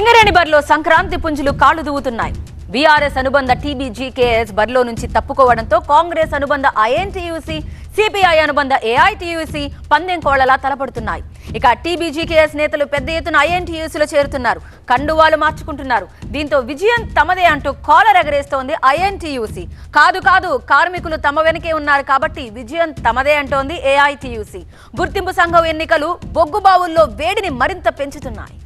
సింగరేణి బరిలో సంక్రాంతి పుంజులు కాళ్ళు దువ్వుతున్నాయి బీఆర్ఎస్ అనుబంధ టీబీజీకేఎస్ బరిలో నుంచి తప్పుకోవడంతో కాంగ్రెస్ అనుబంధ ఐఎన్టీయూసీ సిపిఐ అనుబంధ ఏఐటీయూసీ పందెం కోళ్ళలా తలపడుతున్నాయి. ఇక టీబీజీకేఎస్ నేతలు పెద్ద ఎత్తున ఐఎన్టీయూసీలో చేరుతున్నారు. కండువాలు మార్చుకుంటున్నారు. దీంతో విజయం తమదే అంటూ కాలర్ ఎగరేస్తోంది ఐఎన్టీయూసీ. కాదు కాదు కార్మికులు తమ వెనకే ఉన్నారు కాబట్టి విజయం తమదే అంటోంది ఏఐటీయూసీ. గుర్తింపు సంఘం ఎన్నికలు బొగ్గుబావుల్లో వేడిని మరింత పెంచుతున్నాయి.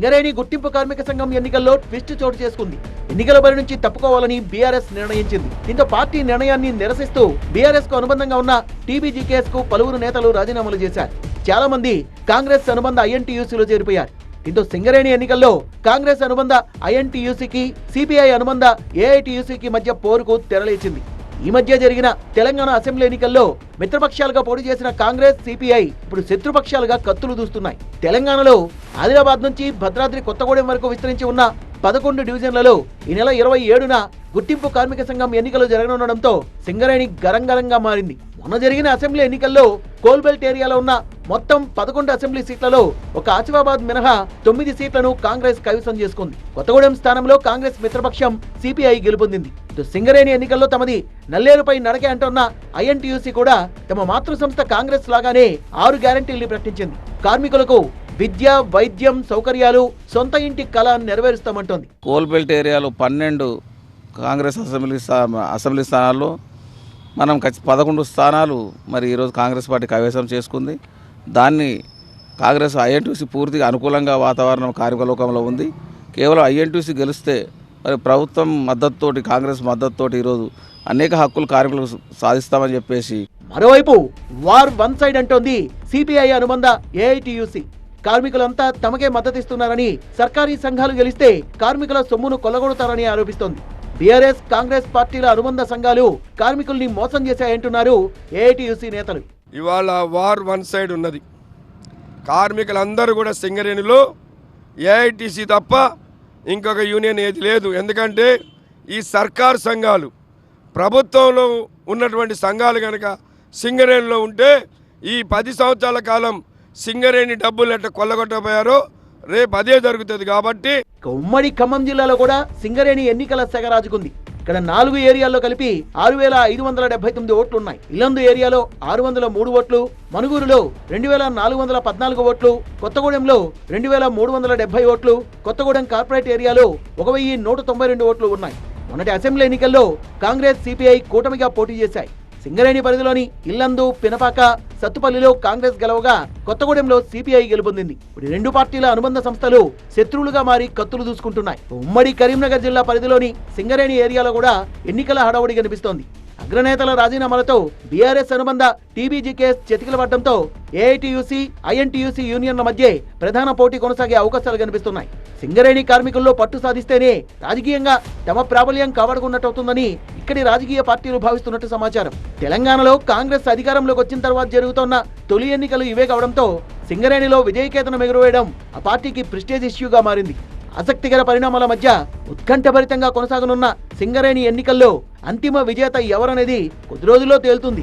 సింగరేణి గుర్తింపు కార్మిక సంఘం ఎన్నికల్లో ట్విస్ట్ చోటు చేసుకుంది. ఎన్నికల బరి నుంచి తప్పుకోవాలని బీఆర్ఎస్ నిర్ణయించింది. దీంతో పార్టీ నిర్ణయాన్ని నిరసిస్తూ బీఆర్ఎస్కు అనుబంధంగా ఉన్న టీబీజీకేఎస్కు పలువురు నేతలు రాజీనామాలు చేశారు. చాలా మంది కాంగ్రెస్ అనుబంధ ఐఎన్టీయూసీలో చేరిపోయారు. దీంతో సింగరేణి ఎన్నికల్లో కాంగ్రెస్ అనుబంధ ఐఎన్టీయూసీకి సిపిఐ అనుబంధ ఏఐటీయూసీకి మధ్య పోరుకు తెరలేచింది. ఈ మధ్య జరిగిన తెలంగాణ అసెంబ్లీ ఎన్నికల్లో మిత్రపక్షాలుగా పోటీ చేసిన కాంగ్రెస్ సిపిఐ ఇప్పుడు శత్రుపక్షాలుగా కత్తులు దూస్తున్నాయి. తెలంగాణలో ఆదిలాబాద్ నుంచి భద్రాద్రి కొత్తగూడెం వరకు విస్తరించి ఉన్న పదకొండు డివిజన్లలో ఈ నెల ఇరవై ఏడున గుర్తింపు కార్మిక సంఘం ఎన్నికలు జరగనుండడంతో సింగరేణి గరంగరంగా మారింది. మొన్న జరిగిన అసెంబ్లీ ఎన్నికల్లో కోల్బెల్ట్ ఏరియాలో ఉన్న మొత్తం పదకొండు అసెంబ్లీ సీట్లలో ఒక ఆసిఫాబాద్ మినహా తొమ్మిది సీట్లను కాంగ్రెస్ కైవసం చేసుకుంది. కొత్తగూడెం స్థానంలో కాంగ్రెస్ మిత్రపక్షం సిపిఐ గెలుపొందింది. సింగరేణి ఎన్నికల్లో తమది నల్లేరుపై నడకే అంటున్న ఐఎన్టీయూసీ కూడా తమ మాతృ సంస్థ కాంగ్రెస్ లాగానే ఆరు గ్యారంటీల్ని ప్రకటించింది. కార్మికులకు విద్య వైద్యం సౌకర్యాలు సొంత ఇంటి కళ నెరవేరుస్తామంటోంది. కోల్బెల్ట్ ఏరియాలో పన్నెండు కాంగ్రెస్ అసెంబ్లీ స్థా అసెంబ్లీ స్థానాల్లో మనం ఖచ్చి పదకొండు స్థానాలు మరి ఈరోజు కాంగ్రెస్ పార్టీ కైవసం చేసుకుంది. దాన్ని కాంగ్రెస్ ఐఎన్టీసీ పూర్తిగా అనుకూలంగా వాతావరణం కార్యకలోకంలో ఉంది. కేవలం ఐఎన్టీసీ గెలిస్తే మరి ప్రభుత్వం మద్దతుతోటి కాంగ్రెస్ మద్దతుతోటి ఈరోజు అనేక హక్కులు కార్మికులకు సాధిస్తామని చెప్పేసి మరోవైపు వార్ వన్ సైడ్ అంటోంది సిపిఐ అనుబంధ ఏఐటియుసి. కార్మికులంతా తమకే మద్దతిస్తున్నారని సర్కారీ సంఘాలు గెలిస్తే కార్మికుల సొమ్మును కొల్లగొడతారని ఆరోపిస్తోంది. బీఆర్ఎస్ కాంగ్రెస్ పార్టీల అనుబంధ సంఘాలు కార్మికుల్ని మోసం చేశాయంటున్నారు ఏఐటియుసి నేతలు. ఇవాళ వార్ వన్ సైడ్ ఉన్నది. కార్మికులందరూ కూడా సింగరేణిలో ఏఐటీసీ తప్ప ఇంకొక యూనియన్ ఏది లేదు. ఎందుకంటే ఈ సర్కార్ సంఘాలు ప్రభుత్వంలో ఉన్నటువంటి సంఘాలు కనుక సింగరేణిలో ఉంటే ఈ పది సంవత్సరాల కాలం సింగరేణి డబ్బులు ఎట్లా కొల్లగొట్టబోయారో రేపు అదే జరుగుతుంది కాబట్టి ఉమ్మడి ఖమ్మం జిల్లాలో కూడా సింగరేణి ఎన్నికల సెగరాజుకుంది ఇక్కడ నాలుగు ఏరియాల్లో కలిపి ఆరు వేల ఐదు వందల డెబ్బై తొమ్మిది ఓట్లు ఉన్నాయి ఇల్లందు ఏరియాలో ఆరు వందల మూడు ఓట్లు మనుగూరులో రెండు వేల నాలుగు వందల పద్నాలుగు ఓట్లు కొత్తగూడెంలో రెండు వేల మూడు వందల డెబ్బై ఓట్లు కొత్తగూడెం కార్పొరేట్ ఏరియాలో ఒక వెయ్యి నూట తొంభై రెండు ఓట్లు ఉన్నాయి. మొన్నటి అసెంబ్లీ ఎన్నికల్లో కాంగ్రెస్ సిపిఐ కూటమిగా పోటీ చేశాయి. సింగరేణి పరిధిలోని ఇల్లందు పినపాక సత్తుపల్లిలో కాంగ్రెస్ గెలవగా కొత్తగూడెంలో సిపిఐ గెలుపొందింది. ఇప్పుడు రెండు పార్టీల అనుబంధ సంస్థలు శత్రువులుగా మారి కత్తులు దూసుకుంటున్నాయి. ఉమ్మడి కరీంనగర్ జిల్లా పరిధిలోని సింగరేణి ఏరియాలో కూడా ఎన్నికల హడావుడి కనిపిస్తోంది. అగ్రనేతల రాజీనామాలతో బీఆర్ఎస్ అనుబంధ టీబీజీకేఎస్ చెతికిల పడడంతో ఏఐటీయూసీ ఐఎన్టీయూసీ యూనియన్ల మధ్య ప్రధాన పోటీ కొనసాగే అవకాశాలు కనిపిస్తున్నాయి. సింగరేణి కార్మికుల్లో పట్టు సాధిస్తేనే రాజకీయంగా తమ ప్రాబల్యం కాపాడుకున్నట్టవుతుందని ఇక్కడి రాజకీయ పార్టీలు భావిస్తున్నట్టు సమాచారం. తెలంగాణలో కాంగ్రెస్ అధికారంలోకి వచ్చిన తర్వాత జరుగుతున్న తొలి ఎన్నికలు ఇవే కావడంతో సింగరేణిలో విజయకేతనం ఎగురవేయడం ఆ పార్టీకి ప్రిస్టేజ్ ఇష్యూగా మారింది. ఆసక్తికర పరిణామాల మధ్య ఉత్కంఠభరితంగా కొనసాగనున్న సింగరేణి ఎన్నికల్లో అంతిమ విజేత ఎవరనేది కొద్ది రోజుల్లో తేలుతుంది.